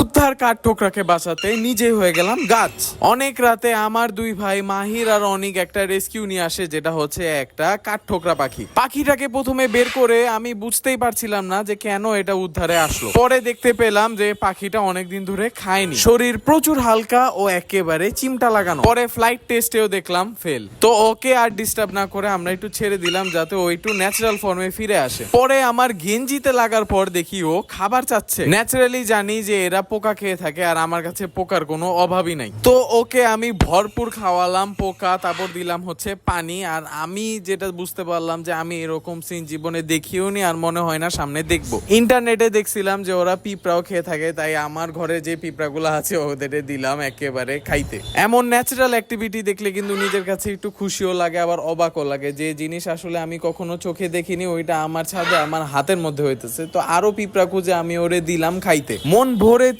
উদ্ধার কাঠ ঠোকরাকে বাঁচাতে নিজে হয়ে গেলাম গাছ। অনেক রাতে আমার দুই ভাই মাহির আর অনিক একটা রেস্কিউ নিয়ে আসে, যেটা হচ্ছে একটা কাঠ ঠোকরা পাখি। পাখিটাকে প্রথমে বের করে আমি বুঝতেই পারছিলাম না যে কেন এটা উদ্ধারে আসলো। পরে দেখতে পেলাম যে পাখিটা অনেকদিন ধরে খায়নি। শরীর প্রচুর হালকা ও একেবারে চিমটা লাগানো। পরে ফ্লাইট টেস্টেও দেখলাম ফেল তো ওকে আর ডিস্টার্ব না করে আমরা একটু ছেড়ে দিলাম যাতে ও একটু ন্যাচারাল ফর্মে ফিরে আসে। পরে আমার গেঞ্জিতে লাগার পর দেখি ও খাবার চাচ্ছে। ন্যাচারালি জানি যে এরা পোকা খেয়ে থাকে আর আমার কাছে পোকার কোনো অভাবই নাই। তো ওকে আমি ভরপুর খাওয়ালাম, পোকা, তারপর দিলাম হচ্ছে পানি আর আমি যেটা বুঝতে পারলাম যে আমি এরকম সিন জীবনে দেখিও নি আর মনে হয় না সামনে দেখব। ইন্টারনেটে দেখছিলাম যে ওরা পিঁপড়াও খেয়ে থাকে, তাই আমার ঘরে যে পিঁপড়াগুলো আছে ওদের দিলাম একেবারে খাইতে। এমন ন্যাচারাল অ্যাক্টিভিটি দেখলে কিন্তু নিজের কাছে একটু খুশিও লাগে, আবার অবাকও লাগে। যে জিনিস আসলে আমি কখনো চোখে দেখিনি, ওইটা আমার ছাদে, আমার হাতের মধ্যে হইতেছে। তো আরও পিঁপড়া খুঁজে আমি ওরে দিলাম খাইতে। মন ভরে